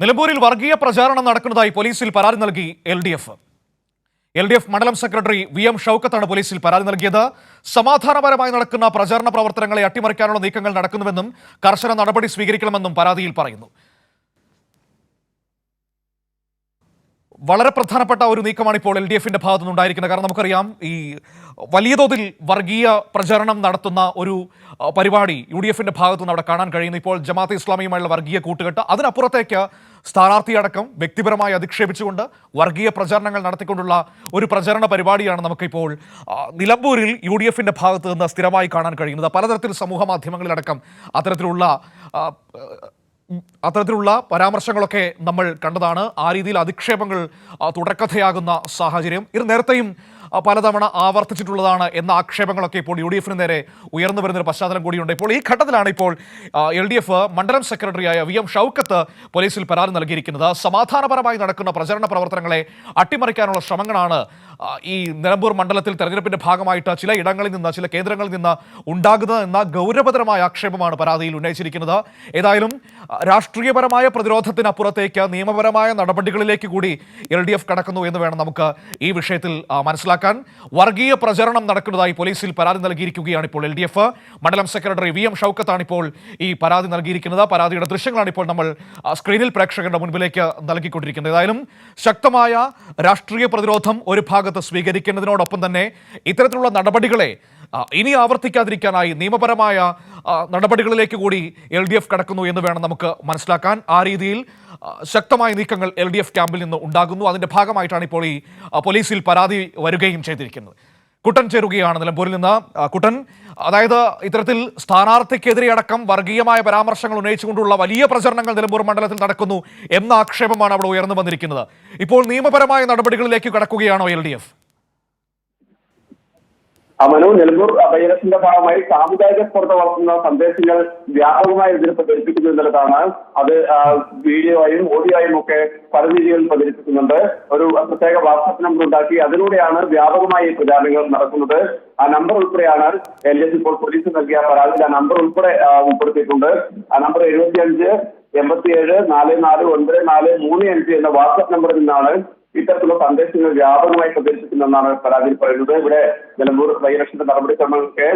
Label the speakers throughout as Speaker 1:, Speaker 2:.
Speaker 1: നിലമ്പൂരിൽ വർഗീയ പ്രചാരണം നടക്കുന്നതായി പോലീസിൽ പരാതി നൽകി L D F. L D F മണ്ഡലം സെക്രട്ടറി വി എം ഷൌക്കത്താണ് പോലീസിൽ പരാതി നൽകിയത്. സമാധാനപരമായി നടക്കുന്ന പ്രചാരണ പ്രവർത്തനങ്ങളെ അട്ടിമറിക്കാനുള്ള നീക്കങ്ങൾ നടക്കുന്നുവെന്നും കർശന നടപടി സ്വീകരിക്കണമെന്നും പരാതിയിൽ പറയുന്നു. വളരെ പ്രധാനപ്പെട്ട ഒരു നീക്കമാണ് ഇപ്പോൾ എൽ ഡി എഫിന്റെ ഭാഗത്തു നിന്നുണ്ടായിരിക്കുന്നത്. കാരണം നമുക്കറിയാം ഈ വലിയ തോതിൽ വർഗീയ പ്രചരണം നടത്തുന്ന ഒരു പരിപാടി യു ഡി എഫിന്റെ ഭാഗത്തു നിന്ന് അവിടെ കാണാൻ കഴിയുന്നു. ഇപ്പോൾ ജമാഅത്ത് ഇസ്ലാമിയുമായുള്ള വർഗീയ കൂട്ടുകെട്ട് അതിനപ്പുറത്തേക്ക് സ്ഥാനാർത്ഥിയടക്കം വ്യക്തിപരമായി അധിക്ഷേപിച്ചുകൊണ്ട് വർഗീയ പ്രചരണങ്ങൾ നടത്തിക്കൊണ്ടുള്ള ഒരു പ്രചരണ പരിപാടിയാണ് നമുക്കിപ്പോൾ നിലമ്പൂരിൽ യു ഡി എഫിന്റെ ഭാഗത്ത് നിന്ന് സ്ഥിരമായി കാണാൻ കഴിയുന്നത്. പലതരത്തിൽ സമൂഹ മാധ്യമങ്ങളിലടക്കം അത്തരത്തിലുള്ള അത്തരത്തിലുള്ള പരാമർശങ്ങളൊക്കെ നമ്മൾ കണ്ടതാണ്. ആ രീതിയിൽ അധിക്ഷേപങ്ങൾ തുടക്കഥയാകുന്ന സാഹചര്യം. ഇത് നേരത്തെയും പലതവണ ആവർത്തിച്ചിട്ടുള്ളതാണ് എന്ന ആക്ഷേപങ്ങളൊക്കെ ഇപ്പോൾ യു ഡി എഫിന് നേരെ ഉയർന്നു വരുന്നൊരു പശ്ചാത്തലം കൂടിയുണ്ട്. ഇപ്പോൾ ഈ ഘട്ടത്തിലാണ് ഇപ്പോൾ എൽ ഡി എഫ് മണ്ഡലം സെക്രട്ടറിയായ വി എം ഷൗക്കത്ത് പോലീസിൽ പരാതി നൽകിയിരിക്കുന്നത്. സമാധാനപരമായി നടക്കുന്ന പ്രചരണ പ്രവർത്തനങ്ങളെ അട്ടിമറിക്കാനുള്ള ശ്രമങ്ങളാണ് ഈ നിലമ്പൂർ മണ്ഡലത്തിൽ തെരഞ്ഞെടുപ്പിന്റെ ഭാഗമായിട്ട് ചില ഇടങ്ങളിൽ നിന്ന് ചില കേന്ദ്രങ്ങളിൽ നിന്ന് ഉണ്ടാകുന്നത് എന്ന ഗൗരവതരമായ ആക്ഷേപമാണ് പരാതിയിൽ ഉന്നയിച്ചിരിക്കുന്നത്. ഏതായാലും രാഷ്ട്രീയപരമായ പ്രതിരോധത്തിനപ്പുറത്തേക്ക് നിയമപരമായ നടപടികളിലേക്ക് കൂടി എൽ ഡി എഫ് കടക്കുന്നു എന്ന് വേണം നമുക്ക് ഈ വിഷയത്തിൽ ആ, മനസ്സിലാക്കാൻ വർഗീയ പ്രചരണം നടക്കുന്നതായി പോലീസിൽ പരാതി നൽകിയിരിക്കുകയാണ് ഇപ്പോൾ എൽ ഡി എഫ്. മണ്ഡലം സെക്രട്ടറി വി എം ഷൌക്കത്താണ് ഇപ്പോൾ ഈ പരാതി നൽകിയിരിക്കുന്നത്. പരാതിയുടെ ദൃശ്യങ്ങളാണ് ഇപ്പോൾ നമ്മൾ സ്ക്രീനിൽ പ്രേക്ഷകരുടെ മുൻപിലേക്ക് നൽകിക്കൊണ്ടിരിക്കുന്നത്. ഏതായാലും ശക്തമായ രാഷ്ട്രീയ പ്രതിരോധം ഒരു ഭാഗത്ത് സ്വീകരിക്കുന്നതിനോടൊപ്പം തന്നെ ഇത്തരത്തിലുള്ള നടപടികളെ ഇനി ആവർത്തിക്കാതിരിക്കാനായി നിയമപരമായ നടപടികളിലേക്ക് കൂടി എൽ ഡി എഫ് കടക്കുന്നു എന്ന് വേണം നമുക്ക് മനസ്സിലാക്കാൻ. ആ രീതിയിൽ ശക്തമായ നീക്കങ്ങൾ എൽ ഡി എഫ് ക്യാമ്പിൽ നിന്ന് ഉണ്ടാകുന്നു. അതിന്റെ ഭാഗമായിട്ടാണ് ഇപ്പോൾ ഈ പോലീസിൽ പരാതി വരികയും ചെയ്തിരിക്കുന്നത്. കുട്ടൻ ചേരുകയാണ് നിലമ്പൂരിൽ നിന്ന്. കുട്ടൻ അതായത് ഇത്തരത്തിൽ സ്ഥാനാർത്ഥിക്കെതിരെ അടക്കം വർഗീയമായ പരാമർശങ്ങൾ ഉന്നയിച്ചുകൊണ്ടുള്ള വലിയ പ്രചരണങ്ങൾ നിലമ്പൂർ മണ്ഡലത്തിൽ നടക്കുന്നു എന്ന ആക്ഷേപമാണ് അവിടെ ഉയർന്നു വന്നിരിക്കുന്നത്. ഇപ്പോൾ നിയമപരമായ നടപടികളിലേക്ക് കടക്കുകയാണോ എൽ
Speaker 2: മനു നിലമ്പൂർ വൈറസിന്റെ ഭാഗമായി സാമുദായിക സ്പർദ്ധ വളർത്തുന്ന സന്ദേശങ്ങൾ വ്യാപകമായി ഇതിൽ പ്രചരിപ്പിക്കുന്നു എന്നുള്ളതാണ്. അത് വീഡിയോ ആയും ഓഡിയോ ആയും ഒക്കെ പല രീതികളിൽ പ്രചരിപ്പിക്കുന്നുണ്ട്. ഒരു പ്രത്യേക വാട്സാപ്പ് നമ്പർ ഉണ്ടാക്കി അതിലൂടെയാണ് വ്യാപകമായി പ്രചാരണങ്ങൾ നടക്കുന്നത്. ആ നമ്പർ ഉൾപ്പെടെയാണ് എൽ എസ് ഇപ്പോൾ പോലീസ് നൽകിയ പരാതിയിൽ ആ നമ്പർ ഉൾപ്പെടെ ഉൾപ്പെടുത്തിയിട്ടുണ്ട്. ആ നമ്പർ എഴുപത്തിയഞ്ച് എൺപത്തിയേഴ് നാല് നാല് ഒൻപത് നാല് മൂന്ന് അഞ്ച് എന്ന വാട്സാപ്പ് നമ്പറിൽ നിന്നാണ് ഇത്തരത്തിലുള്ള സന്ദേശങ്ങൾ വ്യാപകമായി പ്രചരിപ്പിക്കുന്നെന്നാണ് പരാതിയിൽ പറയുന്നത്. ഇവിടെ നിലമ്പൂർ ബൈലക്ഷന്റെ നടപടിക്രമങ്ങളൊക്കെ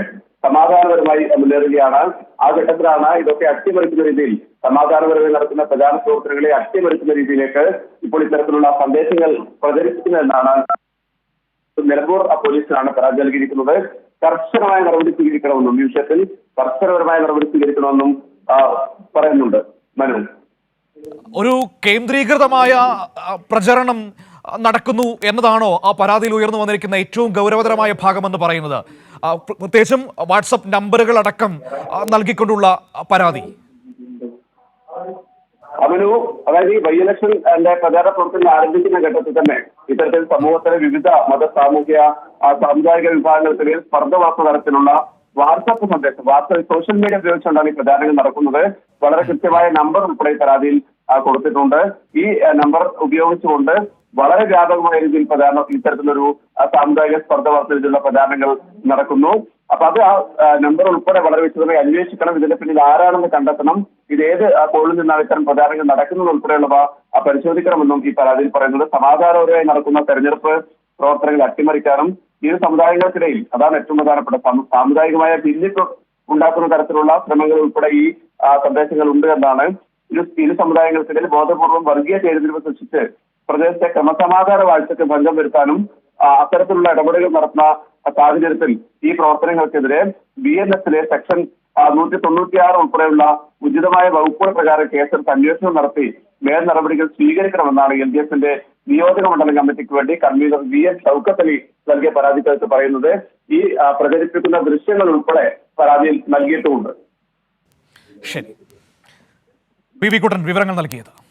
Speaker 2: സമാധാനപരമായി മുന്നേറുകയാണ്. ആ ഘട്ടത്തിലാണ് ഇതൊക്കെ അട്ടിമറിക്കുന്ന രീതിയിൽ സമാധാനപരമായി നടക്കുന്ന പ്രചാരണ പ്രവർത്തനങ്ങളെ അട്ടിമറിക്കുന്ന രീതിയിലേക്ക് ഇപ്പോൾ ഇത്തരത്തിലുള്ള സന്ദേശങ്ങൾ പ്രചരിപ്പിക്കുന്നതെന്നാണ് നിലമ്പൂർ പോലീസിനാണ് പരാതി നൽകിയിരിക്കുന്നത്. കർശനമായ നടപടി സ്വീകരിക്കണമെന്നും വിഷയത്തിൽ കർശനപരമായ നടപടി സ്വീകരിക്കണമെന്നും പറയുന്നുണ്ട് മനു.
Speaker 1: ഒരു കേന്ദ്രീകൃതമായ പ്രചരണം നടക്കുന്നു എന്നതാണോ ആ പരാതിയിൽ ഉയർന്നു വന്നിരിക്കുന്ന ഏറ്റവും ഗൗരവതരമായ ഭാഗമെന്ന് പറയുന്നത്? പ്രത്യേകിച്ചും വാട്സപ്പ് നമ്പറുകൾ അടക്കം നൽകിക്കൊണ്ടുള്ള പരാതി.
Speaker 2: അവനു അതായത് ഈ ബൈ ഇലക്ഷൻ പ്രചാരണ പ്രവർത്തനം ആരംഭിക്കുന്ന ഘട്ടത്തിൽ തന്നെ ഇത്തരത്തിൽ സമൂഹത്തിലെ വിവിധ മത സാമൂഹ്യ ആ, സാമുദായിക വിഭാഗങ്ങൾക്കിടയിൽ സ്പർദ്ധ വാർത്ത തരത്തിലുള്ള വാട്സാപ്പ് സന്ദേശം വാട്സാപ്പ് സോഷ്യൽ മീഡിയ ഉപയോഗിച്ചുകൊണ്ടാണ് ഈ പ്രചാരണങ്ങൾ നടക്കുന്നത്. വളരെ കൃത്യമായ നമ്പർ ഉൾപ്പെടെ പരാതിയിൽ കൊടുത്തിട്ടുണ്ട്. ഈ നമ്പർ ഉപയോഗിച്ചുകൊണ്ട് വളരെ വ്യാപകമായ രീതിയിൽ പ്രചാരണം ഇത്തരത്തിലൊരു സാമുദായിക സ്പർദ്ധ വർദ്ധിച്ചുള്ള പ്രചാരണങ്ങൾ നടക്കുന്നു. അപ്പൊ അത് ആ നമ്പർ ഉൾപ്പെടെ വളരെ വിശദമായി അന്വേഷിക്കണം. ഇതിന്റെ പിന്നിൽ ആരാണെന്ന് കണ്ടെത്തണം. ഇത് ഏത് കോളിൽ നിന്നാണ് ഇത്തരം പ്രചാരണങ്ങൾ നടക്കുന്നത് ഉൾപ്പെടെയുള്ളവ പരിശോധിക്കണമെന്നും ഈ പരാതിയിൽ പറയുന്നത്. സമാധാനപരമായി നടക്കുന്ന തെരഞ്ഞെടുപ്പ് പ്രവർത്തനങ്ങൾ അട്ടിമറിക്കാനും ഇരു സമുദായങ്ങൾക്കിടയിൽ അതാണ് ഏറ്റവും പ്രധാനപ്പെട്ട സമു- സാമുദായികമായ ഭിന്നിപ്പ് ഉണ്ടാക്കുന്ന തരത്തിലുള്ള ശ്രമങ്ങൾ ഉൾപ്പെടെ ഈ സന്ദേശങ്ങൾ ഉണ്ട് എന്നാണ് ഇരു ഇരു സമുദായങ്ങൾക്കിടയിൽ ബോധപൂർവം വർഗീയ ചേരുതിരിവ് സൃഷ്ടിച്ച് പ്രദേശത്തെ ക്രമസമാധാന വാഴ്ചയ്ക്ക് ഭംഗം വരുത്താനും അത്തരത്തിലുള്ള ഇടപെടലുകൾ നടത്തുന്ന സാഹചര്യത്തിൽ ഈ പ്രവർത്തനങ്ങൾക്കെതിരെ ബി എൻ എസിലെ സെക്ഷൻ നൂറ്റി തൊണ്ണൂറ്റിയാറ് ഉൾപ്പെടെയുള്ള ഉചിതമായ വകുപ്പുകൾ പ്രകാരം കേസെടുത്ത് അന്വേഷണം നടത്തി മേൽ നടപടികൾ സ്വീകരിക്കണമെന്നാണ് എൽ ഡി എഫിന്റെ നിയോജക മണ്ഡല കമ്മിറ്റിക്ക് വേണ്ടി convener V N Shoukath Ali നൽകിയ പരാതിക്കകത്ത് പറയുന്നത് ഈ പ്രചരിപ്പിക്കുന്ന ദൃശ്യങ്ങൾ ഉൾപ്പെടെ പരാതിയിൽ നൽകിയിട്ടുമുണ്ട്.
Speaker 1: ശരി. വിവരങ്ങൾ നൽകിയത്.